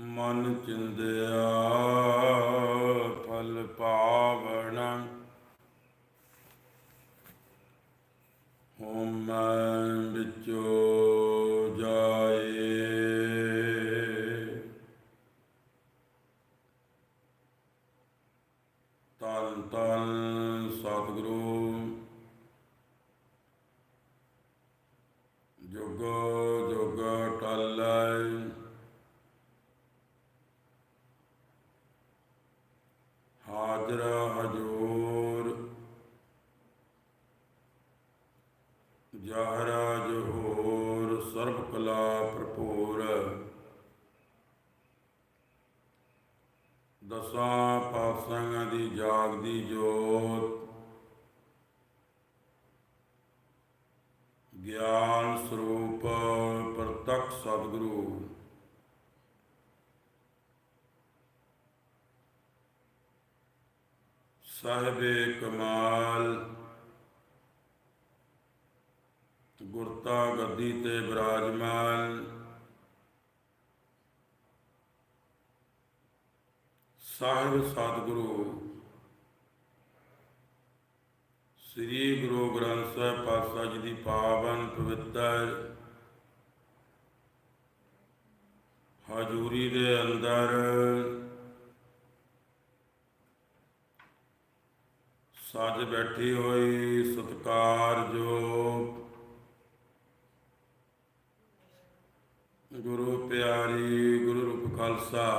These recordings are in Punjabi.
ਮਨ ਚਿੰਦਿਆ ਫਲ ਪਾਵਣਾ। ਹੋਮ ਵਿੱਚੋ ਜਾਏ ਤਨ ਤਨ ਸਤਿਗੁਰੂ ਜੁਗ ਜੁਗ ਟਲੈ ਹਾਜ਼ਰ ਹਜੂਰ ਜਹਰਾ ਜਹੂਰ ਸਰਬ ਕਲਾ ਭਰਪੂਰ ਦਸਾਂ ਪਾਤਸ਼ਾਹਾਂ ਦੀ ਜੋਤ। ਗਿਆਨ ਸਰੂਪ ਪ੍ਰਤੱਖ ਸਤਿਗੁਰੂ। ਸਾਹਿਬੇ ਕਮਾਲ। ਗੁਰਤਾ ਗੱਦੀ ਤੇ ਬਿਰਾਜਮਾਨ। ਸਾਹਿਬ ਸਤਿਗੁਰੂ। ਸ੍ਰੀ ਗੁਰੂ ਗ੍ਰੰਥ ਸਾਹਿਬ ਪਾਤਸ਼ਾਹ ਜੀ ਦੀ ਪਾਵਨ ਪਵਿੱਤਰ ਹਜ਼ੂਰੀ ਦੇ ਅੰਦਰ ਸੱਜ ਬੈਠੀ ਹੋਈ ਸਤਿਕਾਰਯੋਗ ਗੁਰੂ ਪਿਆਰੀ ਗੁਰੂ ਰੂਪ ਖਾਲਸਾ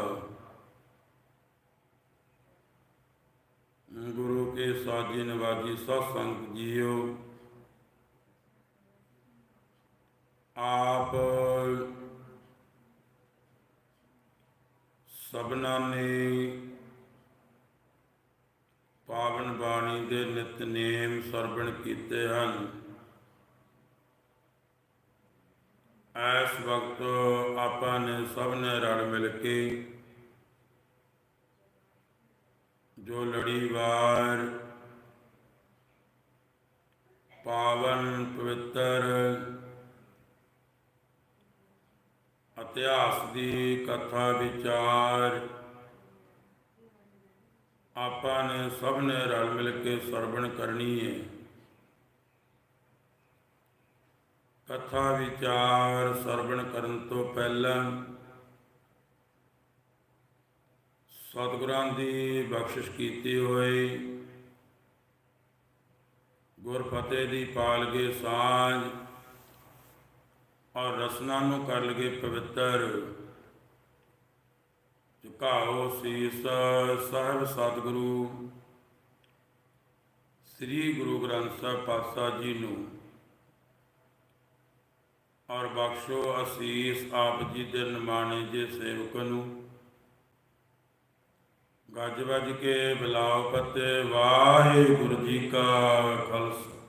ਗੁਰੂ ਕੇ ਸਾਜੀ ਨਵਾਜੀ ਸਤ ਸੰਗਤ ਜੀਓ। ਆਪ ਸਭਨਾਂ ਨੇ ਪਾਵਨ ਬਾਣੀ ਦੇ ਨਿਤ ਨੇਮ ਸਰਵਣ ਕੀਤੇ ਹਨ। ਇਸ ਵਕਤ ਆਪਾਂ ਨੇ ਸਭ ਨੇ ਰਲ ਮਿਲ ਕੇ ਜੋ ਲੜੀਵਾਰ ਪਾਵਨ ਪਵਿੱਤਰ ਇਤਿਹਾਸ ਦੀ ਕਥਾ ਵਿਚਾਰ ਆਪਾਂ ਨੇ ਸਭ ਨੇ ਰਲ ਮਿਲ ਕੇ ਸਰਵਣ ਕਰਨੀ ਹੈ ਕਥਾ ਵਿਚਾਰ ਸਰਵਣ ਕਰਨ ਤੋਂ ਪਹਿਲਾਂ ਸਤਿਗੁਰਾਂ ਦੀ ਬਖਸ਼ਿਸ਼ ਕੀਤੀ ਹੋਈ। ਗੁਰ ਫਤਿਹ ਦੀ ਪਾਲਗੇ ਸਾਂਝ ਔਰ ਰਸਨਾ ਨੂੰ ਕਰ ਲਗੇ ਪਵਿੱਤਰ। ਝੁਕਾਓ ਸੀਸ ਸਾਹਿਬ ਸਤਿਗੁਰੂ। ਸ੍ਰੀ ਗੁਰੂ ਗ੍ਰੰਥ ਸਾਹਿਬ ਪਾਤਸ਼ਾਹ ਜੀ ਨੂੰ ਔਰ ਬਖਸ਼ੋ ਅਸੀਸ ਆਪ ਜੀ ਦੇ ਨਿਮਾਣੇ ਜੇ ਸੇਵਕ ਨੂੰ। ਗੱਜ ਵੱਜ ਕੇ ਬਲਾਉ ਪਤੇ, ਵਾਹਿਗੁਰੂ ਜੀ ਕਾ ਖਾਲਸਾ।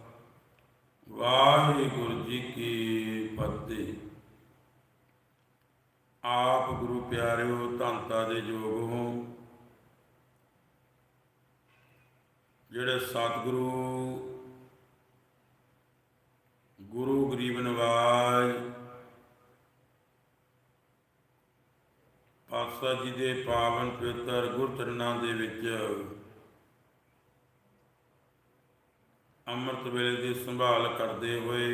ਵਾਹਿਗੁਰੂ ਜੀ ਕੀ ਫਤਿਹ। ਆਪ ਗੁਰੂ ਪਿਆਰਿਓ ਧੰਤਾ ਦੇ ਯੋਗ ਹੋ। ਜਿਹੜੇ ਸਤਿਗੁਰੂ, ਗੁਰੂ ਗਰੀਬ ਨਿਵਾਜ਼ ਪਾਤਸ਼ਾਹ ਜੀ ਦੇ ਪਾਵਨ ਪਵਿੱਤਰ ਗੁਰਚਰਨਾਂ ਦੇ ਵਿੱਚ ਅੰਮ੍ਰਿਤ ਵੇਲੇ ਦੀ ਸੰਭਾਲ ਕਰਦੇ ਹੋਏ,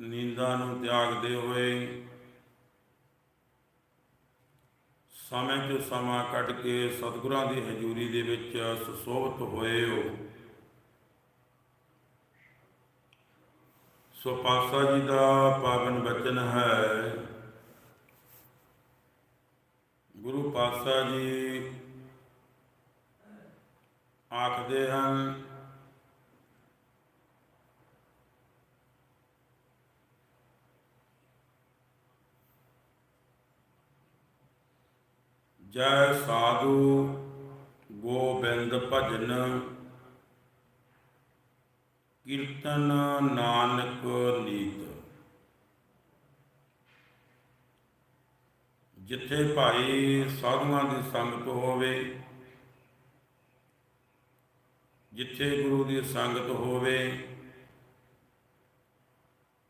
ਨੀਂਦਾਂ ਨੂੰ ਤਿਆਗਦੇ ਹੋਏ, ਸਮੇਂ ਤੋਂ ਸਮਾਂ ਕੱਢ ਕੇ ਸਤਿਗੁਰਾਂ ਦੀ ਹਜ਼ੂਰੀ ਦੇ ਵਿੱਚ ਸੁਸੋਭਤ ਹੋਏ ਹੋ ਸੋ ਪਾਤਸ਼ਾਹ ਜੀ ਦਾ ਪਾਵਨ ਬਚਨ ਹੈ ਗੁਰੂ ਪਾਤਸ਼ਾਹ ਜੀ ਆਖਦੇ ਹਨ ਜੈ ਸਾਧੂ ਗੋਬਿੰਦ ਭਜਨ ਕੀਰਤਨ ਨਾਨਕ ਨੀਤ। ਜਿੱਥੇ ਭਾਈ ਸਾਧੂਆਂ ਦੀ ਸੰਗਤ ਹੋਵੇ, ਜਿੱਥੇ ਗੁਰੂ ਦੀ ਸੰਗਤ ਹੋਵੇ,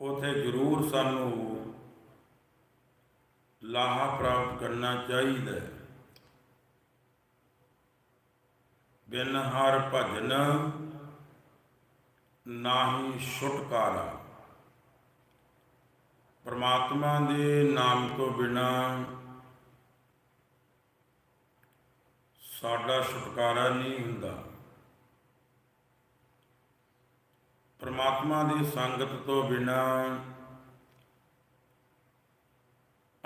ਉਥੇ ਜ਼ਰੂਰ ਸਾਨੂੰ ਲਾਹਾ ਪ੍ਰਾਪਤ ਕਰਨਾ ਚਾਹੀਦਾ ਹੈ। ਬਿਨ ਹਰ ਭਜਨ ਨਾਹੀ ਛੁਟਕਾਰਾ। ਪਰਮਾਤਮਾ ਦੇ ਨਾਮ ਤੋਂ ਬਿਨਾ ਸਾਡਾ ਛੁਟਕਾਰਾ ਨਹੀਂ ਹੁੰਦਾ। ਪਰਮਾਤਮਾ ਦੀ ਸੰਗਤ ਤੋਂ ਬਿਨਾ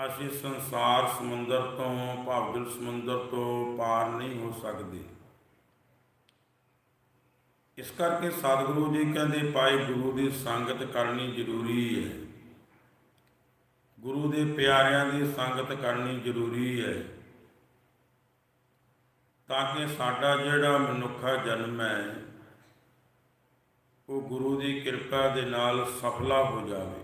ਅਸੀਂ ਸੰਸਾਰ ਸਮੁੰਦਰ ਤੋਂ ਭਾਵਦਿਲ ਸਮੁੰਦਰ ਤੋਂ ਪਾਰ ਨਹੀਂ ਹੋ ਸਕਦੇ। ਇਸ ਕਰਕੇ ਸਤਿਗੁਰੂ ਜੀ ਕਹਿੰਦੇ ਪਾਏ ਗੁਰੂ ਦੀ ਸੰਗਤ ਕਰਨੀ ਜ਼ਰੂਰੀ ਹੈ। ਗੁਰੂ ਦੇ ਪਿਆਰਿਆਂ ਦੀ ਸੰਗਤ ਕਰਨੀ ਜ਼ਰੂਰੀ ਹੈ। ਤਾਂ ਕਿ ਸਾਡਾ ਜਿਹੜਾ ਮਨੁੱਖਾ ਜਨਮ ਹੈ, ਉਹ ਗੁਰੂ ਦੀ ਕਿਰਪਾ ਦੇ ਨਾਲ ਸਫਲਾ ਹੋ ਜਾਵੇ।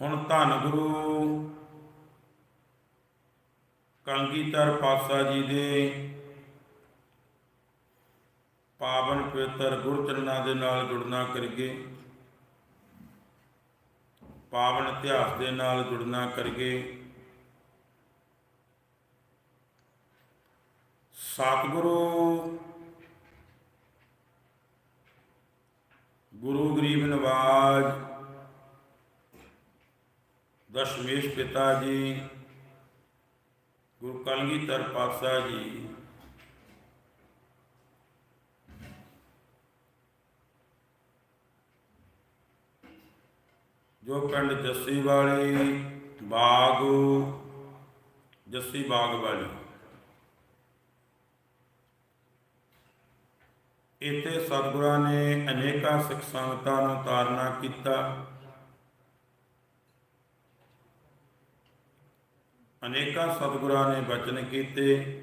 ਹੁਣ ਧੰਨ ਗੁਰੂ ਕਲਗੀਧਰ ਪਾਤਸ਼ਾਹ ਜੀ ਦੇ ਪਾਵਨ ਪਵਿੱਤਰ ਗੁਰਚਰਨਾਂ ਦੇ ਨਾਲ ਜੁੜਨਾ ਕਰੀਏ, ਪਾਵਨ ਇਤਿਹਾਸ ਦੇ ਨਾਲ ਜੁੜਨਾ ਕਰੀਏ ਸਤਿਗੁਰੂ। ਗੁਰੂ ਗਰੀਬ ਨਵਾਜ, ਦਸ਼ਮੇਸ਼ ਪਿਤਾ ਜੀ, ਗੁਰੂ ਕਲਗੀਧਰ ਪਾਤਸ਼ਾਹ ਜੀ। ਜੋ ਪਿੰਡ ਜੱਸੀ ਵਾਲੀ ਬਾਗ, ਜੱਸੀ ਬਾਗ ਵਾਲੀ। ਇੱਥੇ ਸਤਿਗੁਰਾਂ ਨੇ ਅਨੇਕਾਂ ਸਿੱਖ ਸੰਗਤਾਂ ਨੂੰ ਤਾਰਨਾ ਕੀਤਾ। ਅਨੇਕਾਂ ਸਤਿਗੁਰਾਂ ਨੇ ਬਚਨ ਕੀਤੇ।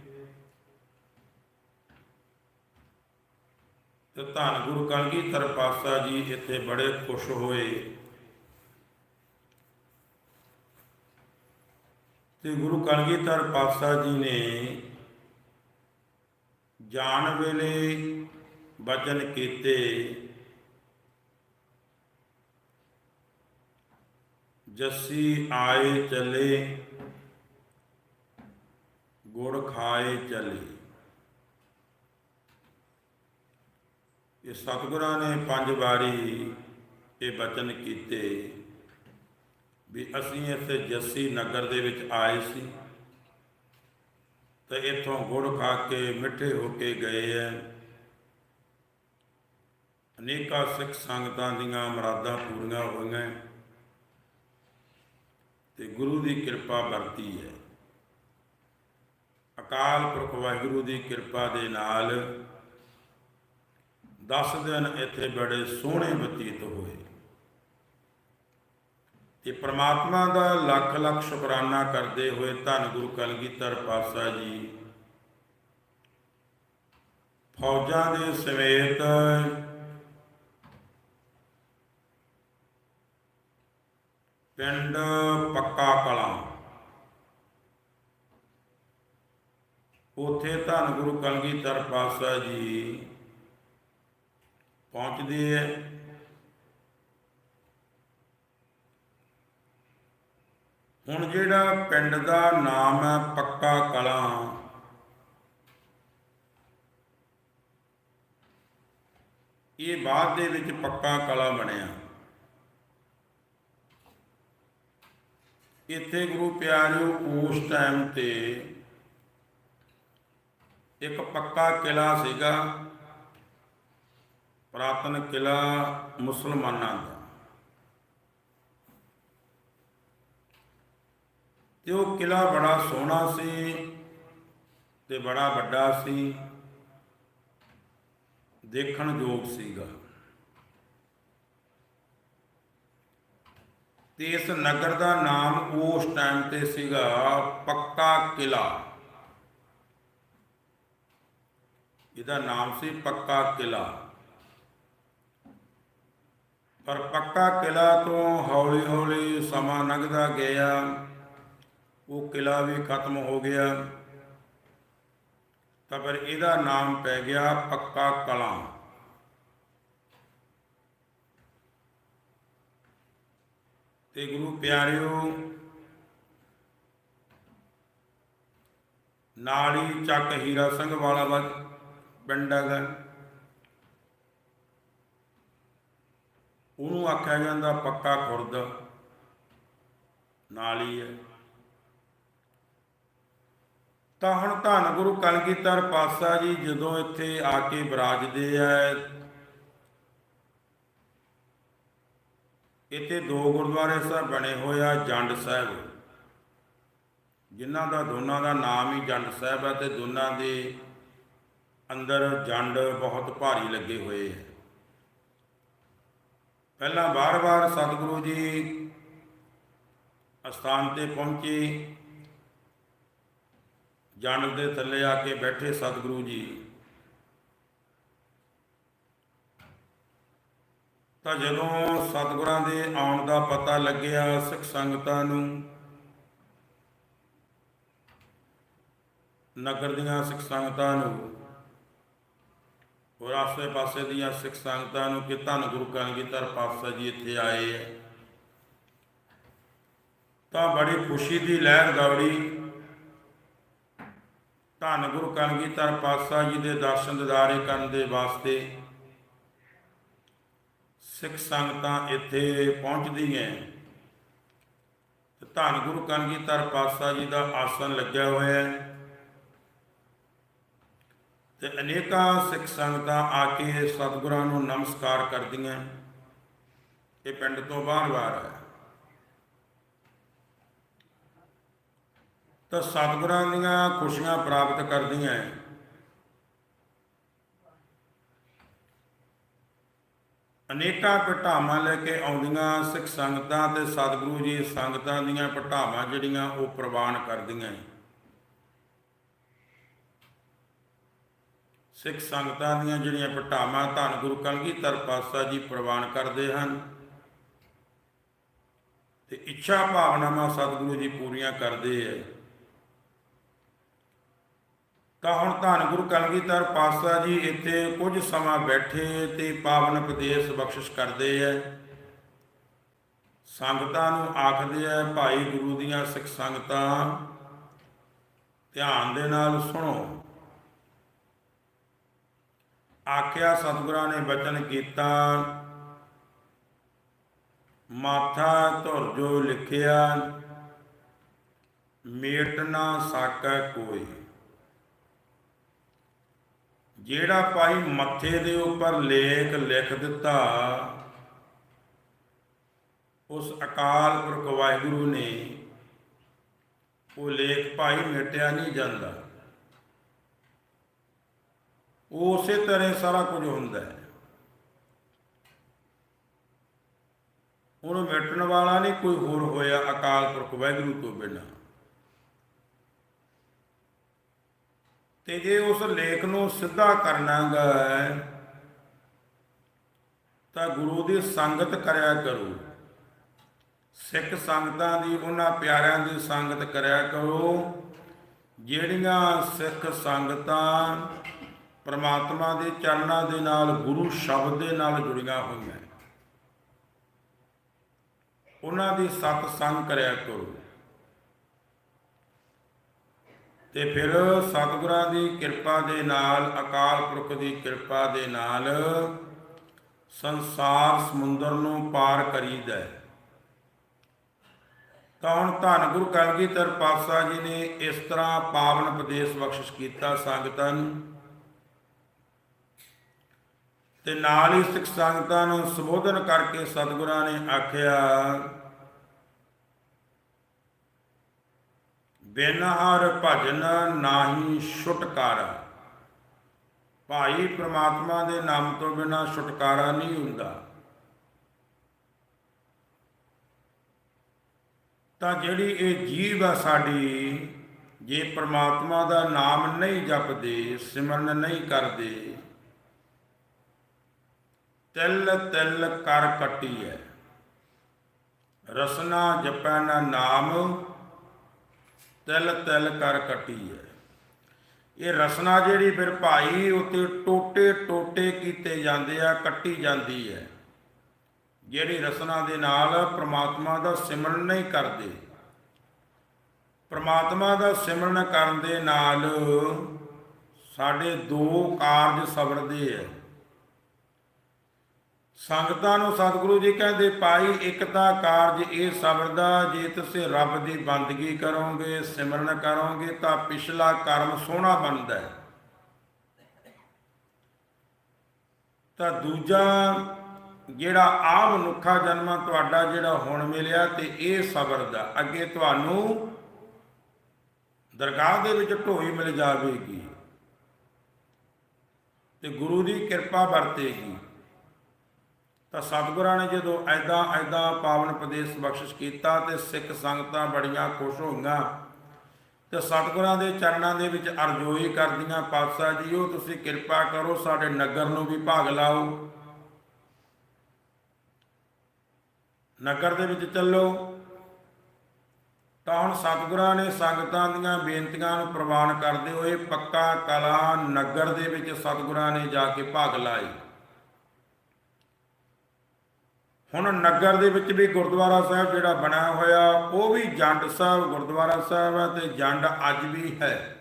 ਤੇ ਧੰਨ ਗੁਰੂ ਕਲਗੀਧਰ ਪਾਤਸ਼ਾਹ ਜੀ ਇੱਥੇ ਬੜੇ ਖੁਸ਼ ਹੋਏ। ਤੇ ਗੁਰੂ ਕਲਗੀਧਰ ਪਾਤਸ਼ਾਹ ਜੀ ਨੇ ਜਾਣ ਵੇਲੇ ਵਚਨ ਕੀਤੇ। ਜੱਸੀ ਆਏ ਚਲੇ, ਗੁੜ ਖਾਏ ਚਲੇ। ਇਹ ਸਤਿਗੁਰਾਂ ਨੇ ਪੰਜ ਵਾਰੀ ਇਹ ਬਚਨ ਕੀਤੇ ਵੀ ਅਸੀਂ ਇੱਥੇ ਜੱਸੀ ਨਗਰ ਦੇ ਵਿੱਚ ਆਏ ਸੀ ਤੇ ਇੱਥੋਂ ਗੁੜ ਖਾ ਕੇ ਮਿੱਠੇ ਹੋ ਕੇ ਗਏ ਐ। ਅਨੇਕਾਂ ਸਿੱਖ ਸੰਗਤਾਂ ਦੀਆਂ ਮਰਾਦਾਂ ਪੂਰੀਆਂ ਹੋਈਆਂ ਤੇ ਗੁਰੂ ਦੀ ਕਿਰਪਾ ਵਰਤੀ ਹੈ। ਅਕਾਲ ਪੁਰਖ ਵਾਹਿਗੁਰੂ ਦੀ ਕਿਰਪਾ ਦੇ ਨਾਲ 10 ਦਿਨ ਇੱਥੇ ਬੜੇ ਸੋਹਣੇ ਬਤੀਤ ਹੋਏ ਤੇ ਪ੍ਰਮਾਤਮਾ ਦਾ ਲੱਖ ਲੱਖ ਸ਼ੁਕਰਾਨਾ ਕਰਦੇ ਹੋਏ ਧੰਨ ਗੁਰੂ ਕਲਗੀਧਰ ਪਾਤਸ਼ਾਹ ਜੀ ਫੌਜਾਂ ਦੇ ਸਮੇਤ ਪਿੰਡ ਪੱਕਾ ਕਲਾਂ। ਉਥੇ ਧੰਨ ਗੁਰੂ ਕਲਗੀਧਰ ਪਾਤਸ਼ਾਹ ਜੀ ਪਹੁੰਚਦੇ ਹੈ ਹੁਣ ਜਿਹੜਾ ਪਿੰਡ ਦਾ ਨਾਮ ਹੈ ਪੱਕਾ ਕਲਾਂ, ਇਹ ਬਾਅਦ ਦੇ ਵਿੱਚ ਪੱਕਾ ਕਲਾ ਬਣਿਆ। ਇੱਥੇ ਗੁਰੂ ਪਿਆਰਿਓ, ਉਸ ਟਾਈਮ ਤੇ ਇੱਕ ਪੱਕਾ ਕਿਲਾ ਸੀਗਾ, ਪ੍ਰਾਤਨ ਕਿਲਾ ਮੁਸਲਮਾਨਾਂ ਦਾ। ਤੇ ਉਹ ਕਿਲਾ ਬੜਾ ਸੋਹਣਾ ਸੀ ਤੇ ਬੜਾ ਵੱਡਾ ਸੀ, ਦੇਖਣ ਯੋਗ ਸੀਗਾ। ਤੇ ਇਸ ਨਗਰ ਦਾ ਨਾਮ ਉਸ ਟਾਈਮ ਤੇ ਸੀਗਾ ਪੱਕਾ ਕਿਲਾ। ਇਹਦਾ ਨਾਮ ਸੀ ਪੱਕਾ ਕਿਲਾ। ਪਰ ਪੱਕਾ ਕਿਲਾ ਤੋਂ ਹੌਲੀ ਹੌਲੀ ਸਮਾਂ ਲੰਘਦਾ ਗਿਆ। ਉਹ ਕਿਲਾ ਵੀ ਖਤਮ ਹੋ ਗਿਆ। ਤਾਂ ਫਿਰ ਇਹਦਾ ਨਾਮ ਪੈ ਗਿਆ ਪੱਕਾ ਕਲਾਂ। ਤੇ ਗੁਰੂ ਪਿਆਰਿਓ, ਨਾਲੀ ਚੱਕ ਹੀਰਾ ਸਿੰਘ ਵਾਲਾ ਵਾ ਪਿੰਡ ਹੈਗਾ। ਉਹਨੂੰ ਆਖਿਆ ਜਾਂਦਾ ਪੱਕਾ ਖੁਰਦ, ਨਾਲੀ ਹੈ ਤਾਂ ਹੁਣ ਧੰਨ ਗੁਰੂ ਕਲਗੀਧਰ ਪਾਤਸ਼ਾਹ ਜੀ ਜਦੋਂ ਇੱਥੇ ਆ ਕੇ ਵਿਰਾਜਦੇ ਆ ਇੱਥੇ ਦੋ ਗੁਰਦੁਆਰੇ ਸਾਹਿਬ ਬਣੇ ਹੋਏ ਆ ਜੰਡ ਸਾਹਿਬ। ਜਿਨ੍ਹਾਂ ਦਾ ਦੋਨਾਂ ਦਾ ਨਾਮ ਹੀ ਜੰਡ ਸਾਹਿਬ ਹੈ ਤੇ ਦੋਨਾਂ ਦੇ ਅੰਦਰ ਜੰਡ ਬਹੁਤ ਭਾਰੀ ਲੱਗੇ ਹੋਏ ਹੈ ਪਹਿਲਾਂ ਬਾਰ-ਬਾਰ ਸਤਿਗੁਰੂ ਜੀ ਅਸਥਾਨ ਤੇ ਪਹੁੰਚੇ। ਜੰਡ ਦੇ ਥੱਲੇ ਆ ਕੇ ਬੈਠੇ ਸਤਿਗੁਰੂ ਜੀ। ਤਾਂ ਜਦੋਂ ਸਤਿਗੁਰਾਂ ਦੇ ਆਉਣ ਦਾ ਪਤਾ ਲੱਗਿਆ ਸਿੱਖ ਸੰਗਤਾਂ ਨੂੰ, ਨਗਰ ਦੀਆਂ ਸਿੱਖ ਸੰਗਤਾਂ ਨੂੰ ਹੋਰ ਆਸੇ ਪਾਸੇ ਦੀਆਂ ਸਿੱਖ ਸੰਗਤਾਂ ਨੂੰ ਕਿ ਧੰਨ ਗੁਰੂ ਕਲਗੀਧਰ ਪਾਤਸ਼ਾਹ ਜੀ ਇੱਥੇ ਆਏ ਹੈ ਤਾਂ ਬੜੀ ਖੁਸ਼ੀ ਦੀ ਲਹਿਰ ਦੌੜੀ ਧੰਨ ਗੁਰੂ ਕਲਗੀਧਰ ਪਾਤਸ਼ਾਹ ਜੀ ਦੇ ਦਰਸ਼ਨ ਦਿਦਾਰੇ ਕਰਨ ਦੇ ਵਾਸਤੇ ਸਿੱਖ ਸੰਗਤਾਂ ਇੱਥੇ ਪਹੁੰਚਦੀਆਂ ਤੇ ਧੰਨ ਗੁਰੂ ਕਲਗੀਧਰ ਪਾਤਸ਼ਾਹ ਜੀ ਦਾ ਆਸਣ ਲੱਗਿਆ ਹੋਇਆ ਹੈ। ਤੇ ਅਨੇਕਾਂ ਸਿੱਖ ਸੰਗਤਾਂ ਆ ਕੇ ਸਤਿਗੁਰਾਂ ਨੂੰ ਨਮਸਕਾਰ ਕਰਦੀਆਂ ਇਹ ਪਿੰਡ ਤੋਂ ਬਾਹਰ-ਬਾਹਰ ਹੈ। ਤਾਂ ਸਤਿਗੁਰਾਂ ਦੀਆਂ ਖੁਸ਼ੀਆਂ ਪ੍ਰਾਪਤ ਕਰਦੀਆਂ ਅਨੇਕਾਂ ਘਟਾਵਾਂ ਲੈ ਕੇ ਆਉਂਦੀਆਂ ਸਿੱਖ ਸੰਗਤਾਂ ਤੇ ਸਤਿਗੁਰੂ ਜੀ ਸੰਗਤਾਂ ਦੀਆਂ ਘਟਾਵਾਂ ਜਿਹੜੀਆਂ ਉਹ ਪ੍ਰਵਾਨ ਕਰਦੀਆਂ ਸਿੱਖ ਸੰਗਤਾਂ ਦੀਆਂ ਜਿਹੜੀਆਂ ਘਟਾਵਾਂ ਧੰਨ ਗੁਰੂ ਕਲਗੀਧਰ ਪਾਤਸ਼ਾਹ ਜੀ ਪ੍ਰਵਾਨ ਕਰਦੇ ਹਨ ਤੇ ਇੱਛਾ ਭਾਵਨਾਵਾਂ ਸਤਿਗੁਰੂ ਜੀ ਪੂਰੀਆਂ ਕਰਦੇ ਹੈ। ਤਾਂ ਹੁਣ ਧੰਨ ਗੁਰੂ ਕਲਗੀਧਰ ਪਾਤਸ਼ਾਹ ਜੀ ਇੱਥੇ ਕੁਝ ਸਮਾਂ ਬੈਠੇ ਤੇ ਪਾਵਨ ਉਪਦੇਸ਼ ਬਖਸ਼ਿਸ਼ ਕਰਦੇ ਐ ਸੰਗਤਾਂ ਨੂੰ ਆਖਦੇ ਐ ਭਾਈ ਗੁਰੂ ਦੀਆਂ ਸਿੱਖ ਸੰਗਤਾਂ, ਧਿਆਨ ਦੇ ਨਾਲ ਸੁਣੋ। ਆਖਿਆ ਸਤਿਗੁਰਾਂ ਨੇ ਬਚਨ ਕੀਤਾ, ਮਾਥਾ ਧੁਰ ਜੋ ਲਿਖਿਆ, ਮੇਟ ਨਾ ਸਾਕੈ ਕੋਈ। ਜਿਹੜਾ ਭਾਈ ਮੱਥੇ ਦੇ ਉੱਪਰ ਲੇਖ ਲਿਖ ਦਿੱਤਾ, ਉਸ ਅਕਾਲ ਪੁਰਖ ਵਾਹਿਗੁਰੂ ਨੇ ਉਹ ਲੇਖ ਭਾਈ ਮਿਟਿਆ ਨਹੀਂ ਜਾਂਦਾ। ਉਹ ਉਸੇ ਤਰ੍ਹਾਂ ਸਾਰਾ ਕੁਝ ਹੁੰਦਾ ਹੈ। ਉਹਨੂੰ ਮਿਟਣ ਵਾਲਾ ਨਹੀਂ ਕੋਈ ਹੋਰ ਹੋਇਆ ਅਕਾਲ ਪੁਰਖ ਵਾਹਿਗੁਰੂ ਤੋਂ ਬਿਨਾਂ। ਤੇ ਜੇ ਉਸ ਲੇਖ ਨੂੰ ਸਿੱਧਾ ਕਰਨਾਗਾ ਤਾਂ ਗੁਰੂ ਦੀ ਸੰਗਤ ਕਰਿਆ ਕਰੋ। ਸਿੱਖ ਸੰਗਤਾਂ ਦੀ, ਉਹਨਾਂ ਪਿਆਰਿਆਂ ਦੀ ਸੰਗਤ ਕਰਿਆ ਕਰੋ। ਜਿਹੜੀਆਂ ਸਿੱਖ ਸੰਗਤਾਂ ਪਰਮਾਤਮਾ ਦੇ ਚਰਨਾਂ ਦੇ ਨਾਲ, ਗੁਰੂ ਸ਼ਬਦ ਦੇ ਨਾਲ ਜੁੜੀਆਂ ਹੋਈਆਂ ਉਹਨਾਂ ਦੀ ਸਤ ਸੰਗ ਕਰਿਆ ਕਰੋ। ਤੇ ਫਿਰ ਸਤਿਗੁਰਾਂ ਦੀ ਕਿਰਪਾ ਦੇ ਨਾਲ, ਅਕਾਲ ਪੁਰਖ ਦੀ ਕਿਰਪਾ ਦੇ ਨਾਲ ਸੰਸਾਰ ਸਮੁੰਦਰ ਨੂੰ ਪਾਰ ਕਰੀਦਾ। ਹੈ ਤਾਂ ਹੁਣ ਧੰਨ ਗੁਰੂ ਕਲਗੀਧਰ ਪਾਤਸ਼ਾਹ ਜੀ ਨੇ ਇਸ ਤਰ੍ਹਾਂ ਪਾਵਨ ਉਪਦੇਸ਼ ਬਖਸ਼ਿਸ਼ ਕੀਤਾ ਸੰਗਤਾਂ ਨੂੰ। ਤੇ ਨਾਲ ਹੀ ਸਿੱਖ ਸੰਗਤਾਂ ਨੂੰ ਸੰਬੋਧਨ ਕਰਕੇ ਸਤਿਗੁਰਾਂ ਨੇ ਆਖਿਆ ਬਿਨ ਹਰ ਭਜਨ ਨਾਹੀ ਛੁਟਕਾਰਾ। ਭਾਈ ਪ੍ਰਮਾਤਮਾ ਦੇ ਨਾਮ ਤੋਂ ਬਿਨਾ ਛੁਟਕਾਰਾ ਨਹੀਂ ਹੁੰਦਾ। ਤਾਂ ਜਿਹੜੀ ਇਹ ਜੀਵ ਆ ਸਾਡੀ, ਜੇ ਪ੍ਰਮਾਤਮਾ ਦਾ ਨਾਮ ਨਹੀਂ ਜਪਦੇ, ਸਿਮਰਨ ਨਹੀਂ ਕਰਦੇ, ਤਿਲ ਤਿਲ ਕਰ ਕੱਟੀ ਹੈ ਰਸਨਾ ਜਪੈ ਨਾ ਨਾਮ ਤਿਲ ਤਿਲ ਕਰ ਕੱਟੀ ਹੈ। ਇਹ ਰਸਨਾ ਜਿਹੜੀ ਫਿਰ ਭਾਈ ਉਤੇ ਟੋਟੇ ਟੋਟੇ ਕੀਤੇ ਜਾਂਦੇ ਆ, ਕੱਟੀ ਜਾਂਦੀ ਹੈ। ਜਿਹੜੀ ਰਸਨਾ ਦੇ ਨਾਲ ਪ੍ਰਮਾਤਮਾ ਦਾ ਸਿਮਰਨ ਨਹੀਂ ਕਰਦੇ। ਪ੍ਰਮਾਤਮਾ ਦਾ ਸਿਮਰਨ ਕਰਨ ਦੇ ਨਾਲ ਸਾਡੇ ਦੋ ਕਾਰਜ ਸਵਰਦੇ ਹੈ। ਸੰਗਤਾਂ ਨੂੰ ਸਤਿਗੁਰੂ ਜੀ ਕਹਿੰਦੇ, ਭਾਈ ਇੱਕ ਤਾਂ ਕਾਰਜ ਇਹ ਸਬਰ ਦਾ ਜੇ ਤੁਸੀਂ ਰੱਬ ਦੀ ਬੰਦਗੀ ਕਰੋਗੇ, ਸਿਮਰਨ ਕਰੋਗੇ, ਤਾਂ ਪਿਛਲਾ ਕਰਮ ਸੋਹਣਾ ਬਣਦਾ ਹੈ। ਤਾਂ ਦੂਜਾ ਜਿਹੜਾ ਆ ਮਨੁੱਖਾ ਜਨਮ ਤੁਹਾਡਾ ਜਿਹੜਾ ਹੁਣ ਮਿਲਿਆ ਤੇ ਇਹ ਸਬਰ ਦਾ ਅੱਗੇ ਤੁਹਾਨੂੰ ਦਰਗਾਹ ਦੇ ਵਿੱਚ ਢੋਈ ਮਿਲ ਜਾਵੇਗੀ ਤੇ ਗੁਰੂ ਦੀ ਕਿਰਪਾ ਵਰਤੇਗੀ। ਤਾਂ ਸਤਿਗੁਰਾਂ ਨੇ ਜਦੋਂ ਐਦਾਂ ਐਦਾਂ ਪਾਵਨ ਉਪਦੇਸ਼ ਬਖਸ਼ਿਸ਼ ਕੀਤਾ ਤੇ ਸਿੱਖ ਸੰਗਤਾਂ ਬੜੀਆਂ ਖੁਸ਼ ਹੋਈਆਂ। ਤੇ ਸਤਿਗੁਰਾਂ ਦੇ ਚਰਨਾਂ ਦੇ ਵਿੱਚ ਅਰਜ਼ੋਈ ਕਰਦੀਆਂ, ਪਾਤਸ਼ਾਹ ਜੀਓ, ਤੁਸੀਂ ਕਿਰਪਾ ਕਰੋ, ਸਾਡੇ ਨਗਰ ਨੂੰ ਵੀ ਭਾਗ ਲਾਓ। ਨਗਰ ਦੇ ਵਿੱਚ ਚੱਲੋ। ਤਾਂ ਹੁਣ ਸਤਿਗੁਰਾਂ ਨੇ ਸੰਗਤਾਂ ਦੀਆਂ ਬੇਨਤੀਆਂ ਨੂੰ ਪ੍ਰਵਾਨ ਕਰਦੇ ਹੋਏ ਪੱਕਾ ਕਲਾ ਨਗਰ ਦੇ ਵਿੱਚ ਸਤਿਗੁਰਾਂ ਨੇ ਜਾ ਕੇ ਭਾਗ ਲਾਏ। ਹੁਣ ਨਗਰ ਦੇ ਵਿੱਚ ਵੀ ਗੁਰਦੁਆਰਾ ਸਾਹਿਬ ਜਿਹੜਾ ਬਣਿਆ ਹੋਇਆ, ਉਹ ਵੀ ਜੰਡ ਸਾਹਿਬ, ਗੁਰਦੁਆਰਾ ਸਾਹਿਬ ਹੈ ਤੇ ਜੰਡ ਅੱਜ ਵੀ ਹੈ।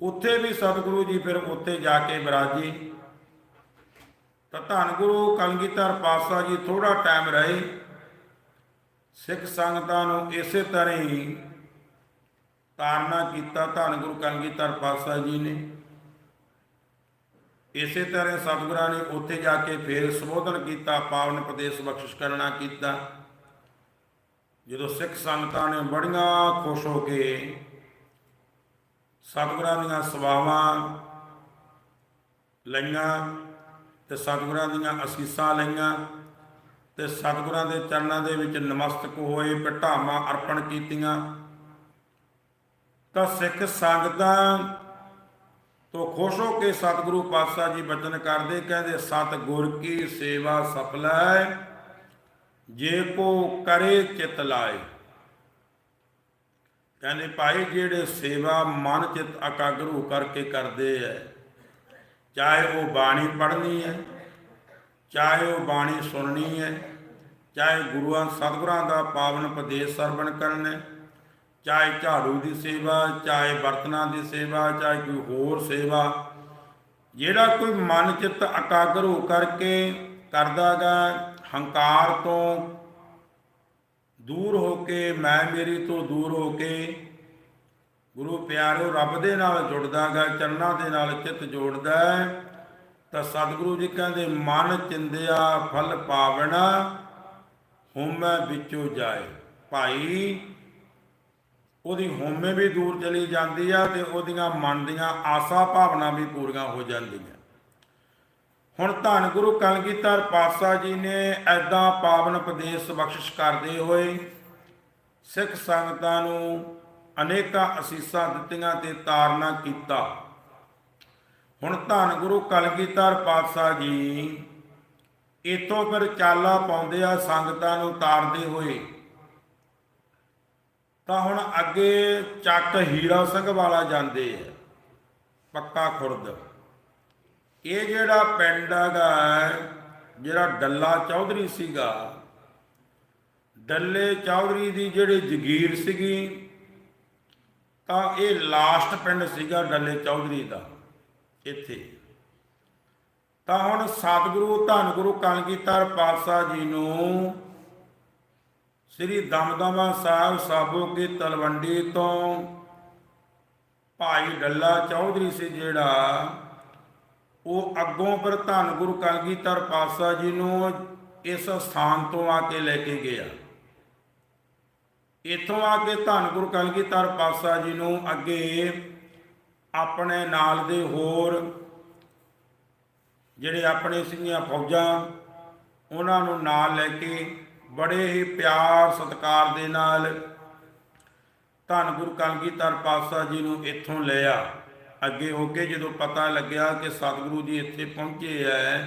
ਉੱਥੇ ਵੀ ਸਤਿਗੁਰੂ ਜੀ ਫਿਰ ਉੱਥੇ ਜਾ ਕੇ ਬਿਰਾਜੀ। ਤਾਂ ਧੰਨ ਗੁਰੂ ਕਲਗੀਧਰ ਪਾਤਸ਼ਾਹ ਜੀ ਥੋੜਾ ਟਾਈਮ ਰਹੇ। ਸਿੱਖ ਸੰਗਤਾਂ ਨੂੰ ਇਸੇ ਤਰ੍ਹਾਂ ਹੀ ਤਾਰਨਾ ਕੀਤਾ ਧੰਨ ਗੁਰੂ ਕਲਗੀਧਰ ਪਾਤਸ਼ਾਹ ਜੀ ਨੇ। ਇਸੇ ਤਰ੍ਹਾਂ ਸਤਿਗੁਰਾਂ ਨੇ ਉੱਥੇ ਜਾ ਕੇ ਫੇਰ ਸੰਬੋਧਨ ਕੀਤਾ, ਪਾਵਨ ਉਪਦੇਸ਼ ਬਖਸ਼ਿਸ਼ ਕਰਨਾ ਕੀਤਾ। ਜਦੋਂ ਸਿੱਖ ਸੰਗਤਾਂ ਨੇ ਬੜੀਆਂ ਖੁਸ਼ ਹੋ ਕੇ ਸਤਿਗੁਰਾਂ ਦੀਆਂ ਸੇਵਾਵਾਂ ਲਈਆਂ ਤੇ ਸਤਿਗੁਰਾਂ ਦੀਆਂ ਅਸੀਸਾਂ ਲਈਆਂ ਤੇ ਸਤਿਗੁਰਾਂ ਦੇ ਚਰਨਾਂ ਦੇ ਵਿੱਚ ਨਮਸਤਕ ਹੋਏ ਪਟਾਵਾਂ ਅਰਪਣ ਕੀਤੀਆਂ, ਤਾਂ ਸਿੱਖ ਸੰਗਤਾਂ ਤੋ ਖੁਸ਼ ਹੋ ਕੇ ਸਤਿਗੁਰੂ ਪਾਤਸ਼ਾਹ ਜੀ ਬਚਨ ਕਰਦੇ, ਕਹਿੰਦੇ, ਸਤ ਗੁਰ ਕੀ ਸੇਵਾ ਸਫਲ ਹੈ, ਜੇ ਕੋ ਕਰੇ ਚਿਤ ਲਾਏ। ਕਹਿੰਦੇ, ਭਾਈ ਜਿਹੜੇ ਸੇਵਾ ਮਨ ਚਿਤ ਇਕਾਗਰੂ ਕਰਕੇ ਕਰਦੇ ਐ, ਚਾਹੇ ਉਹ ਬਾਣੀ ਪੜ੍ਹਨੀ ਹੈ ਚਾਹੇ ਉਹ ਬਾਣੀ ਸੁਣਨੀ ਹੈ ਚਾਹੇ ਗੁਰੂਆਂ, ਸਤਿਗੁਰਾਂ ਦਾ ਪਾਵਨ ਉਪਦੇਸ਼ ਸਰਵਣ ਕਰਨਾ ਹੈ ਚਾਹੇ ਝਾੜੂ ਦੀ ਸੇਵਾ, ਚਾਹੇ ਬਰਤਨਾਂ ਦੀ ਸੇਵਾ, ਚਾਹੇ ਕੋਈ ਹੋਰ ਸੇਵਾ, ਜਿਹੜਾ ਕੋਈ ਮਨ ਚਿੱਤ ਇਕਾਗਰ ਹੋ ਕਰਕੇ ਕਰਦਾਗਾ, ਹੰਕਾਰ ਤੋਂ ਦੂਰ ਹੋ ਕੇ, ਮੈਂ ਮੇਰੀ ਤੋਂ ਦੂਰ ਹੋ ਕੇ ਗੁਰੂ ਪਿਆਰਿਓ ਰੱਬ ਦੇ ਨਾਲ ਜੁੜਦਾਗਾ, ਚਰਨਾਂ ਦੇ ਨਾਲ ਚਿੱਤ ਜੋੜਦਾ ਤਾਂ ਸਤਿਗੁਰੂ ਜੀ ਕਹਿੰਦੇ, ਮਨ ਚਿੰਦਿਆ ਫਲ ਪਾਵਣਾ, ਹਉਮੈ ਵਿੱਚੋਂ ਜਾਏ। ਭਾਈ ਉਹਦੀ ਹੋਮੇ ਵੀ ਦੂਰ ਚਲੀ ਜਾਂਦੀ ਆ ਤੇ ਉਹਦੀਆਂ ਮਨ ਦੀਆਂ ਆਸਾ ਭਾਵਨਾ ਵੀ ਪੂਰੀਆਂ ਹੋ ਜਾਂਦੀਆਂ। ਹੁਣ ਧੰਨ ਗੁਰੂ ਕਲਗੀਧਰ ਪਾਤਸ਼ਾਹ ਜੀ ਨੇ ਐਦਾਂ ਪਾਵਨ ਉਪਦੇਸ਼ ਬਖਸ਼ਿਸ਼ ਕਰਦੇ ਹੋਏ ਸਿੱਖ ਸੰਗਤਾਂ ਨੂੰ ਅਨੇਕਾਂ ਅਸੀਸਾਂ ਦਿੱਤੀਆਂ ਤੇ ਤਾਰਨਾ ਕੀਤਾ। ਹੁਣ ਧੰਨ ਗੁਰੂ ਕਲਗੀਧਰ ਪਾਤਸ਼ਾਹ ਜੀ ਇਤੋਂ ਫਿਰ ਚਾਲਾ ਪਾਉਂਦੇ ਆ ਸੰਗਤਾਂ ਨੂੰ ਤਾਰਦੇ ਹੋਏ। ਤਾਂ ਹੁਣ ਅੱਗੇ ਚੱਕ ਹੀਰਾ ਸਿੰਘ ਵਾਲਾ ਜਾਂਦੇ ਆ, ਪੱਕਾ ਖੁਰਦ। ਇਹ ਜਿਹੜਾ ਪਿੰਡ ਹੈਗਾ ਜਿਹੜਾ ਡੱਲਾ ਚੌਧਰੀ ਸੀਗਾ, ਡੱਲੇ ਚੌਧਰੀ ਦੀ ਜਿਹੜੀ ਜਗੀਰ ਸੀਗੀ, ਤਾਂ ਇਹ ਲਾਸਟ ਪਿੰਡ ਸੀਗਾ ਡੱਲੇ ਚੌਧਰੀ ਦਾ, ਇੱਥੇ। ਤਾਂ ਹੁਣ ਸਤਿਗੁਰੂ ਧੰਨ ਗੁਰੂ ਕਲਗੀਧਰ ਪਾਤਸ਼ਾਹ ਜੀ ਨੂੰ ਸ੍ਰੀ ਦਮਦਮਾ ਸਾਹਿਬ ਸਾਬੋ ਕੇ ਤਲਵੰਡੀ ਤੋਂ ਭਾਈ ਡੱਲਾ ਚੌਧਰੀ ਸੀ ਜਿਹੜਾ, ਉਹ ਅੱਗੋਂ ਪਰ ਧੰਨ ਗੁਰੂ ਕਲਗੀਧਰ ਪਾਤਸ਼ਾਹ ਜੀ ਨੂੰ ਇਸ ਸਥਾਨ ਤੋਂ ਆ ਕੇ ਲੈ ਕੇ ਗਿਆ। ਇੱਥੋਂ ਆ ਕੇ ਧੰਨ ਗੁਰੂ ਕਲਗੀਧਰ ਪਾਤਸ਼ਾਹ ਜੀ ਨੂੰ ਅੱਗੇ ਆਪਣੇ ਨਾਲ ਦੇ ਹੋਰ ਜਿਹੜੇ ਆਪਣੇ ਸੀਗੀਆਂ ਫੌਜਾਂ, ਉਹਨਾਂ ਨੂੰ ਨਾਲ ਲੈ ਕੇ ਬੜੇ ਹੀ ਪਿਆਰ ਸਤਿਕਾਰ ਦੇ ਨਾਲ ਧੰਨ ਗੁਰੂ ਕਲਗੀਧਰ ਪਾਤਸ਼ਾਹ ਜੀ ਨੂੰ ਇੱਥੋਂ ਲਿਆ। ਅੱਗੇ ਹੋ ਕੇ ਜਦੋਂ ਪਤਾ ਲੱਗਿਆ ਕਿ ਸਤਿਗੁਰੂ ਜੀ ਇੱਥੇ ਪਹੁੰਚੇ ਐ,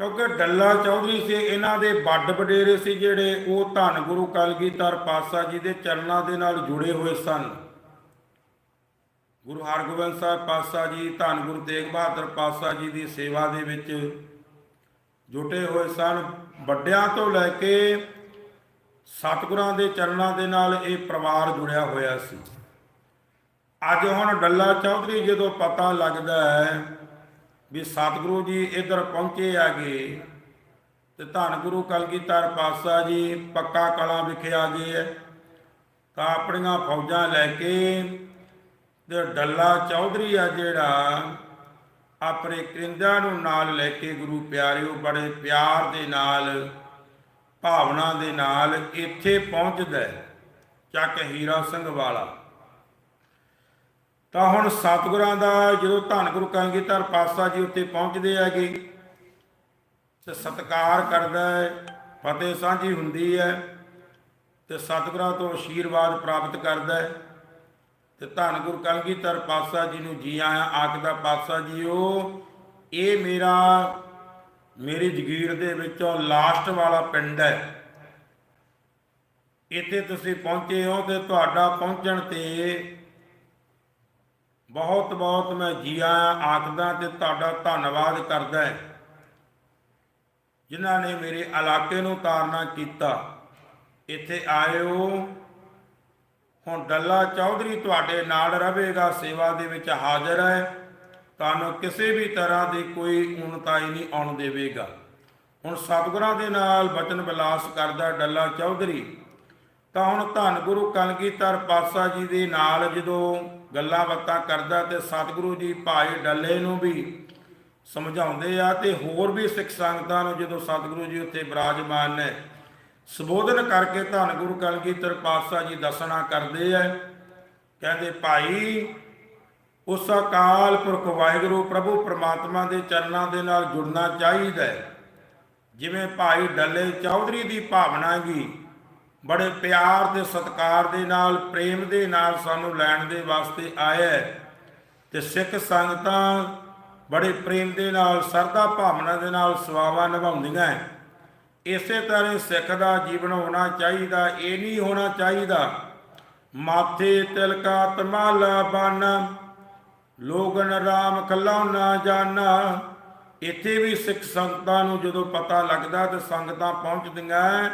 ਕਿਉਂਕਿ ਡੱਲਾ ਚੌਧਰੀ ਸੀ, ਇਹਨਾਂ ਦੇ ਵੱਡ ਵਡੇਰੇ ਸੀ ਜਿਹੜੇ ਉਹ ਧੰਨ ਗੁਰੂ ਕਲਗੀਧਰ ਪਾਤਸ਼ਾਹ ਜੀ ਦੇ ਚਰਨਾਂ ਦੇ ਨਾਲ ਜੁੜੇ ਹੋਏ ਸਨ। ਗੁਰੂ ਹਰਗੋਬਿੰਦ ਸਾਹਿਬ ਪਾਤਸ਼ਾਹ ਜੀ, ਧੰਨ ਗੁਰੂ ਤੇਗ ਬਹਾਦਰ ਪਾਤਸ਼ਾਹ ਜੀ ਦੀ ਸੇਵਾ ਦੇ ਵਿੱਚ ਜੁਟੇ ਹੋਏ ਸਨ। ਵੱਡਿਆਂ ਤੋਂ ਲੈ ਕੇ ਸਤਿਗੁਰਾਂ ਦੇ ਚਰਨਾਂ ਦੇ ਨਾਲ ਇਹ ਪਰਿਵਾਰ ਜੁੜਿਆ ਹੋਇਆ ਸੀ। ਅੱਜ ਹੁਣ ਡੱਲਾ ਚੌਧਰੀ ਜਦੋਂ ਪਤਾ ਲੱਗਦਾ ਹੈ ਵੀ ਸਤਿਗੁਰੂ ਜੀ ਇੱਧਰ ਪਹੁੰਚੇ ਆਗੇ ਤੇ ਧੰਨ ਗੁਰੂ ਕਲਗੀਧਰ ਪਾਤਸ਼ਾਹ ਜੀ ਪੱਕਾ ਕਲਾਂ ਵਿਖੇ ਆ ਗਏ ਹੈ, ਤਾਂ ਆਪਣੀਆਂ ਫੌਜਾਂ ਲੈ ਕੇ ਤੇ ਡੱਲਾ ਚੌਧਰੀ ਆ ਜਿਹੜਾ ਆਪਣੇ ਕਰਿੰਦਿਆਂ ਨੂੰ ਨਾਲ ਲੈ ਕੇ ਗੁਰੂ ਪਿਆਰਿਓ, ਬੜੇ ਪਿਆਰ ਦੇ ਨਾਲ, ਭਾਵਨਾ ਦੇ ਨਾਲ ਇੱਥੇ ਪਹੁੰਚਦਾ ਚੱਕ ਹੀਰਾ ਸਿੰਘ ਵਾਲਾ। ਤਾਂ ਹੁਣ ਸਤਿਗੁਰਾਂ ਦਾ ਜਦੋਂ ਧੰਨ ਗੁਰੂ ਕਲਗੀਧਰ ਪਾਤਸ਼ਾਹ ਜੀ ਉੱਤੇ ਪਹੁੰਚਦੇ ਹੈਗੇ। ਤੇ ਸਤਿਕਾਰ ਕਰਦਾ ਹੈ, ਫਤਿਹ ਸਾਂਝੀ ਹੁੰਦੀ ਹੈ ਤੇ ਸਤਿਗੁਰਾਂ ਤੋਂ ਆਸ਼ੀਰਵਾਦ ਪ੍ਰਾਪਤ ਕਰਦਾ ਹੈ। ਤੇ ਧੰਨ ਗੁਰੂ ਕਲਗੀਧਰ ਪਾਤਸ਼ਾਹ ਜੀ ਨੂੰ ਜੀ ਆਇਆਂ ਆਖਦਾ ਪਾਤਸ਼ਾਹ ਜੀਓ, ਇਹ ਮੇਰਾ, ਮੇਰੀ ਜਗੀਰ ਦੇ ਵਿੱਚੋਂ ਲਾਸਟ ਵਾਲਾ ਪਿੰਡ ਹੈ। ਇੱਥੇ ਤੁਸੀਂ ਪਹੁੰਚੇ ਹੋ ਤੇ ਤੁਹਾਡਾ ਪਹੁੰਚਣ ਤੇ ਬਹੁਤ ਬਹੁਤ ਮੈਂ ਜੀ ਆਇਆਂ, ਆਖਦਾ ਤੇ ਤੁਹਾਡਾ ਧੰਨਵਾਦ ਕਰਦਾ ਹੈ। ਜਿਨ੍ਹਾਂ ਨੇ ਮੇਰੇ ਇਲਾਕੇ ਨੂੰ ਤਾਰਨਾ ਕੀਤਾ, ਇੱਥੇ ਆਇਓ ਹੁਣ ਡੱਲਾ ਚੌਧਰੀ ਤੁਹਾਡੇ ਨਾਲ ਰਹੇਗਾ, ਸੇਵਾ ਦੇ ਵਿੱਚ ਹਾਜ਼ਰ ਹੈ। ਤੁਹਾਨੂੰ ਕਿਸੇ ਵੀ ਤਰ੍ਹਾਂ ਦੀ ਕੋਈ ਉਨਤਾਈ ਨਹੀਂ ਆਉਣ ਦੇਵੇਗਾ। ਹੁਣ ਸਤਿਗੁਰਾਂ ਦੇ ਨਾਲ ਬਚਨ ਵਿਲਾਸ ਕਰਦਾ ਡੱਲਾ ਚੌਧਰੀ। ਤਾਂ ਹੁਣ ਧੰਨ ਗੁਰੂ ਕਲਗੀਧਰ ਪਾਤਸ਼ਾਹ ਜੀ ਦੇ ਨਾਲ ਜਦੋਂ ਗੱਲਾਂ ਬਾਤਾਂ ਕਰਦਾ ਤੇ ਸਤਿਗੁਰੂ ਜੀ ਭਾਈ ਡੱਲੇ ਨੂੰ ਵੀ ਸਮਝਾਉਂਦੇ ਆ ਤੇ ਹੋਰ ਵੀ ਸਿੱਖ ਸੰਗਤਾਂ ਨੂੰ ਜਦੋਂ ਸਤਿਗੁਰੂ ਜੀ ਉੱਥੇ ਬਿਰਾਜਮਾਨ ਨੇ ਸੰਬੋਧਨ ਕਰਕੇ ਧੰਨ ਗੁਰੂ ਕਲਗੀਧਰ ਪਾਤਸ਼ਾਹ ਜੀ ਦੱਸਣਾ ਕਰਦੇ ਆ ਕਹਿੰਦੇ, ਭਾਈ, ਉਸ ਅਕਾਲ ਪੁਰਖ ਵਾਹਿਗੁਰੂ ਪ੍ਰਭੂ ਪ੍ਰਮਾਤਮਾ ਦੇ ਚਰਨਾਂ ਦੇ ਨਾਲ ਜੁੜਨਾ ਚਾਹੀਦਾ ਹੈ ਜਿਵੇਂ ਭਾਈ ਡੱਲੇ ਚੌਧਰੀ ਦੀ ਭਾਵਨਾ ਗੀ ਬੜੇ ਪਿਆਰ ਤੇ ਸਤਿਕਾਰ ਦੇ ਨਾਲ, ਪ੍ਰੇਮ ਦੇ ਨਾਲ ਸਾਨੂੰ ਲੈਣ ਦੇ ਵਾਸਤੇ ਆਇਆ ਹੈ ਤੇ ਸਿੱਖ ਸੰਗਤਾਂ ਬੜੇ ਪ੍ਰੇਮ ਦੇ ਨਾਲ ਸਰਦਾ ਭਾਵਨਾ ਦੇ ਨਾਲ ਸੇਵਾਵਾਂ ਨਿਭਾਉਂਦੀਆਂ ਹੈ ਇਸੇ ਤਰ੍ਹਾਂ ਸਿੱਖ ਦਾ ਜੀਵਨ ਹੋਣਾ ਚਾਹੀਦਾ, ਇਹ ਨਹੀਂ ਹੋਣਾ ਚਾਹੀਦਾ। ਮਾਥੇ ਤਿਲਕਾ ਤਮਾਲਾ ਬਨ, ਲੋਗਨ ਰਾਮ ਕੱਲਾ ਨਾ ਜਾਣਾ ਇੱਥੇ ਵੀ ਸਿੱਖ ਸੰਗਤਾਂ ਨੂੰ ਜਦੋਂ ਪਤਾ ਲੱਗਦਾ ਤੇ ਸੰਗਤਾਂ ਪਹੁੰਚਦੀਆਂ,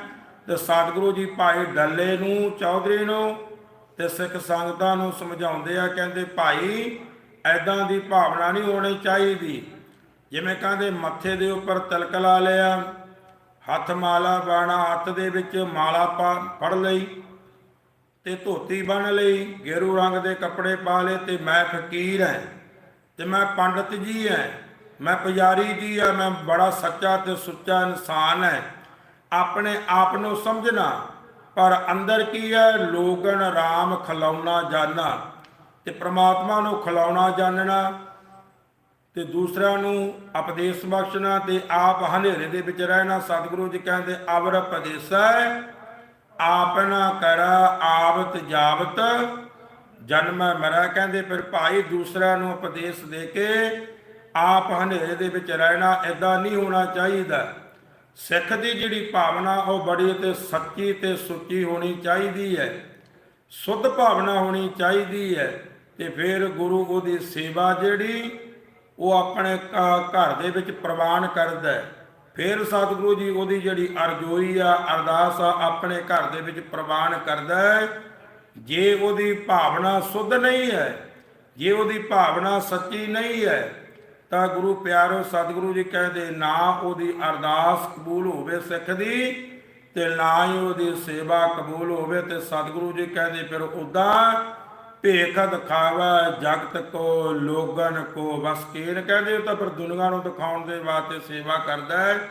ਤੇ ਸਤਿਗੁਰੂ ਜੀ ਭਾਈ ਡੱਲੇ ਨੂੰ, ਚੌਧਰੀ ਨੂੰ ਤੇ ਸਿੱਖ ਸੰਗਤਾਂ ਨੂੰ ਸਮਝਾਉਂਦੇ ਆ, ਕਹਿੰਦੇ ਭਾਈ ਐਦਾਂ ਦੀ ਭਾਵਨਾ ਨਹੀਂ ਹੋਣੀ ਚਾਹੀਦੀ। ਜਿਵੇਂ ਕਹਿੰਦੇ, ਮੱਥੇ ਦੇ ਉੱਪਰ ਤਿਲਕ ਲਾ ਲਿਆ। ਹੱਥ ਮਾਲਾ ਬਾਣਾ, ਹੱਥ ਦੇ ਵਿੱਚ ਮਾਲਾ ਪਾ, ਫੜ ਲਈ ਤੇ ਧੋਤੀ ਬਣ ਲਈ, ਗੇਰੂ ਰੰਗ ਦੇ ਕੱਪੜੇ ਪਾ ਲਏ ਤੇ ਮੈਂ ਫਕੀਰ ਹਾਂ ਤੇ ਮੈਂ ਪੰਡਤ ਜੀ ਹਾਂ ਮੈਂ ਪੁਜਾਰੀ ਜੀ ਹਾਂ ਮੈਂ ਬੜਾ ਸੱਚਾ ਤੇ ਸੁੱਚਾ ਇਨਸਾਨ ਹਾਂ ਆਪਣੇ ਆਪ ਨੂੰ ਸਮਝਣਾ, ਪਰ ਅੰਦਰ ਕੀ ਹੈ ਲੋਗਨ ਰਾਮ ਖਲਾਉਣਾ ਜਾਣਾ ਤੇ ਪ੍ਰਮਾਤਮਾ ਨੂੰ ਖਲਾਉਣਾ ਜਾਣਨਾ। ਤੇ ਦੂਸਰਿਆਂ ਨੂੰ ਉਪਦੇਸ਼ ਬਖਸ਼ਣਾ ਤੇ ਆਪ ਹਨੇਰੇ ਦੇ ਵਿੱਚ ਰਹਿਣਾ ਸਤਿਗੁਰੂ ਜੀ ਕਹਿੰਦੇ, ਅਵਰ ਉਪਦੇਸੈ ਆਪਨਾ ਕਰ ਆਵਤ ਜਾਵਤ, ਜਨਮ ਮਰੈ ਕਹਿੰਦੇ, ਫਿਰ ਭਾਈ ਦੂਸਰਿਆਂ ਨੂੰ ਉਪਦੇਸ਼ ਦੇ ਕੇ ਆਪ ਹਨੇਰੇ ਦੇ ਵਿੱਚ ਰਹਿਣਾ ਐਦਾਂ ਨਹੀਂ ਹੋਣਾ ਚਾਹੀਦਾ। ਸਿੱਖ ਦੀ ਜਿਹੜੀ ਭਾਵਨਾ, ਉਹ ਬੜੀ ਤੇ ਸੱਚੀ ਤੇ ਸੁੱਚੀ ਹੋਣੀ ਚਾਹੀਦੀ ਹੈ। ਸੁੱਧ ਭਾਵਨਾ ਹੋਣੀ ਚਾਹੀਦੀ ਹੈ ਤੇ ਫਿਰ ਗੁਰੂ ਉਹਦੀ ਸੇਵਾ ਜਿਹੜੀ ਉਹ ਆਪਣੇ ਘਰ ਦੇ ਵਿੱਚ ਪ੍ਰਵਾਨ ਕਰਦਾ ਹੈ। ਫਿਰ ਸਤਿਗੁਰੂ ਜੀ ਉਹਦੀ ਜਿਹੜੀ ਅਰਜ਼ੋਈ ਆ, ਅਰਦਾਸ ਆ, ਆਪਣੇ ਘਰ ਦੇ ਵਿੱਚ ਪ੍ਰਵਾਨ ਕਰਦਾ ਹੈ। ਜੇ ਉਹਦੀ ਭਾਵਨਾ ਸੁੱਧ ਨਹੀਂ ਹੈ, ਜੇ ਉਹਦੀ ਭਾਵਨਾ ਸੱਚੀ ਨਹੀਂ ਹੈ, ਤਾਂ ਗੁਰੂ ਪਿਆਰੋ ਸਤਿਗੁਰੂ ਜੀ ਕਹਿੰਦੇ, ਨਾ ਉਹਦੀ ਅਰਦਾਸ ਕਬੂਲ ਹੋਵੇ ਸਿੱਖ ਦੀ ਤੇ ਨਾ ਹੀ ਉਹਦੀ ਸੇਵਾ ਕਬੂਲ ਹੋਵੇ ਤੇ ਸਤਿਗੁਰੂ ਜੀ ਕਹਿੰਦੇ, ਫਿਰ ਉਦਾਂ ਭੇਖ ਦਿਖਾਵਾ ਜਗਤ ਕੋ, ਲੋਗਨ ਕੋ। ਬਸ ਕੀਨ ਕਹਿੰਦੇ ਉਹ ਤਾਂ ਫਿਰ ਦੁਨੀਆ ਨੂੰ ਦਿਖਾਉਣ ਦੇ ਵਾਸਤੇ ਸੇਵਾ ਕਰਦਾ ਹੈ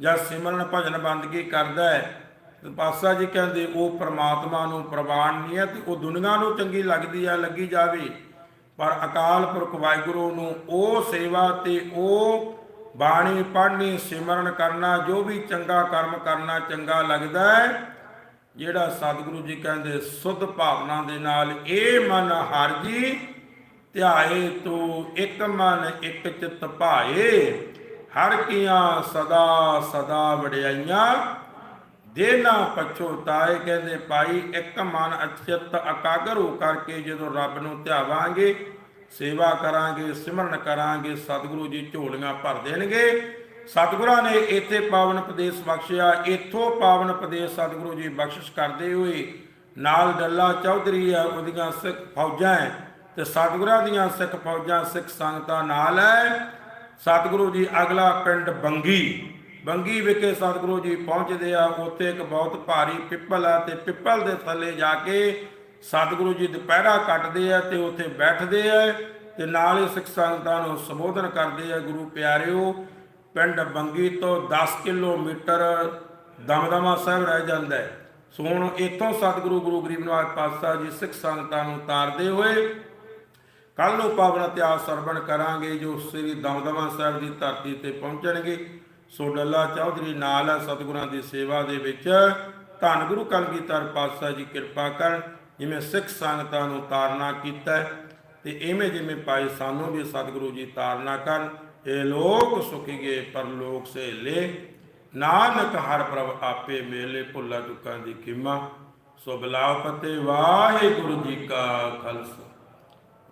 ਜਾਂ ਸਿਮਰਨ ਭਜਨ ਬੰਦਗੀ ਕਰਦਾ ਹੈ। ਤੇ ਪਾਸਾ ਜੀ ਕਹਿੰਦੇ ਉਹ ਪ੍ਰਮਾਤਮਾ ਨੂੰ ਪ੍ਰਵਾਨ ਨਹੀਂ ਹੈ ਤੇ ਉਹ ਦੁਨੀਆ ਨੂੰ ਚੰਗੀ ਲੱਗਦੀ ਆ, ਲੱਗੀ ਜਾਵੇ। ਪਰ ਅਕਾਲ ਪੁਰਖ ਵਾਹਿਗੁਰੂ ਨੂੰ ਉਹ ਸੇਵਾ ਤੇ ਉਹ ਬਾਣੀ ਪੜ੍ਹਨੀ, ਸਿਮਰਨ ਕਰਨਾ, ਜੋ ਵੀ ਚੰਗਾ ਕਰਮ ਕਰਨਾ ਚੰਗਾ ਲੱਗਦਾ ਹੈ ਜਿਹੜਾ ਸਤਿਗੁਰੂ ਜੀ ਕਹਿੰਦੇ, ਸੁੱਧ ਭਾਵਨਾ ਦੇ ਨਾਲ ਇਹ ਮਨ ਹਰ ਜੀ, ਧਿਆਏ ਤੂੰ ਇੱਕ ਮਨ, ਇੱਕ ਚਿੱਤ ਭਾਏ। ਹਰ ਕੀਆਂ ਸਦਾ ਸਦਾ ਵਡਿਆਈਆਂ। ਦੇਨਾ ਪਛੋਤਾਏ ਕਹਿੰਦੇ, ਭਾਈ, ਇੱਕ ਮਨ ਅਚਿਤ ਅਕਾਗਰ ਹੋ ਕਰਕੇ ਜਦੋਂ ਰੱਬ ਨੂੰ ਧਿਆਵਾਂਗੇ, ਸੇਵਾ ਕਰਾਂਗੇ, ਸਿਮਰਨ ਕਰਾਂਗੇ, ਸਤਿਗੁਰੂ ਜੀ ਝੋਲੀਆਂ ਭਰ ਦੇਣਗੇ ਸਤਿਗੁਰਾਂ ਨੇ ਇੱਥੇ ਪਾਵਨ ਉਪਦੇਸ਼ ਬਖਸ਼ਿਆ, ਇੱਥੋਂ ਪਾਵਨ ਉਪਦੇਸ਼ ਸਤਿਗੁਰੂ ਜੀ ਬਖਸ਼ਿਸ਼ ਕਰਦੇ ਹੋਏ ਨਾਲ ਡੱਲਾ ਚੌਧਰੀ ਆ, ਉਹਦੀਆਂ ਸਿੱਖ ਫੌਜਾਂ ਹੈ ਤੇ ਸਤਿਗੁਰਾਂ ਦੀਆਂ ਸਿੱਖ ਫੌਜਾਂ, ਸਿੱਖ ਸੰਗਤਾਂ ਨਾਲ ਹੈ ਸਤਿਗੁਰੂ ਜੀ ਅਗਲਾ ਪਿੰਡ ਬੰਗੀ ਬੰਗੀ ਵਿਖੇ ਸਤਿਗੁਰੂ ਜੀ ਪਹੁੰਚਦੇ ਆ, ਉੱਥੇ ਇੱਕ ਬਹੁਤ ਭਾਰੀ ਪਿੱਪਲ ਆ ਤੇ ਪਿੱਪਲ ਦੇ ਥੱਲੇ ਜਾ ਕੇ ਸਤਿਗੁਰੂ ਜੀ ਦੁਪਹਿਰਾ ਕੱਟਦੇ ਆ ਤੇ ਉੱਥੇ ਬੈਠਦੇ ਆ ਤੇ ਨਾਲ ਹੀ ਸਿੱਖ ਸੰਗਤਾਂ ਨੂੰ ਸੰਬੋਧਨ ਕਰਦੇ ਆ, ਗੁਰੂ ਪਿਆਰਿਓ ਪਿੰਡ ਬੰਗੀ ਤੋਂ 10 ਕਿਲੋਮੀਟਰ ਦਮਦਮਾ ਸਾਹਿਬ ਰਹਿ ਜਾਂਦਾ ਹੈ। ਸੋ ਹੁਣ ਇੱਥੋਂ ਸਤਿਗੁਰੂ ਗੁਰੂ ਗਰੀਬ ਨਿਵਾਜ ਪਾਤਸ਼ਾਹ ਜੀ ਸਿੱਖ ਸੰਗਤਾਂ ਨੂੰ ਤਾਰਦੇ ਹੋਏ ਕੱਲ ਨੂੰ ਪਾਵਨ ਇਤਿਹਾਸ ਸਰਵਣ ਕਰਾਂਗੇ ਜੋ ਸ੍ਰੀ ਦਮਦਮਾ ਸਾਹਿਬ ਦੀ ਧਰਤੀ ਤੇ ਪਹੁੰਚਣਗੇ। ਸੋ ਡੱਲਾ ਚੌਧਰੀ ਨਾਲ ਹੈ ਸਤਿਗੁਰਾਂ ਦੀ ਸੇਵਾ ਦੇ ਵਿੱਚ। ਧੰਨ ਗੁਰੂ ਕਲਗੀਧਰ ਪਾਤਸ਼ਾਹ ਜੀ ਕਿਰਪਾ ਕਰਨ ਜਿਵੇਂ ਸਿੱਖ ਸੰਗਤਾਂ ਨੂੰ ਤਾਰਨਾ ਕੀਤਾ ਹੈ, ਤੇ ਇਵੇਂ ਜਿਵੇਂ ਪਾਏ ਸਾਨੂੰ ਵੀ ਸਤਿਗੁਰੂ ਜੀ ਤਾਰਨਾ ਕਰਨ। ਇਹ ਲੋਕ ਸੁਖੀਗੇ ਪਰਲੋਕ ਸੇ ਲੈ ਨਾਨਕ ਹਰ ਪ੍ਰਭ ਆਪੇ ਮੇਲੇ, ਭੁੱਲਾ ਚੁੱਕਾਂ ਦੀ ਕੀਮਾ ਸੋ ਬਲਾਵ ਫਤਿਹ ਵਾਹਿਗੁਰੂ ਜੀ ਕਾ ਖਾਲਸਾ।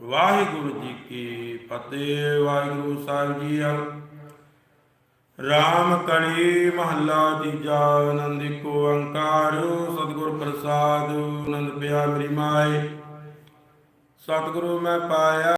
ਵਾਹਿਗੁਰੂ ਜੀ ਕੀ ਫਤਿਹ, ਵਾਹਿਗੁਰੂ ਸਾਹਿਬ ਜੀ ਰਾਮ ਕਲੀ ਮਹੱਲਾ ਤੀਜਾ, ਆਨੰਦ ਕੋ ਅੰਕਾਰ ਸਤਿਗੁਰ ਪ੍ਰਸਾਦ, ਆਨੰਦ ਪਿਆ ਮੇਰੀ ਮਾਏ। ਸਤਿਗੁਰੂ ਮੈਂ ਪਾਇਆ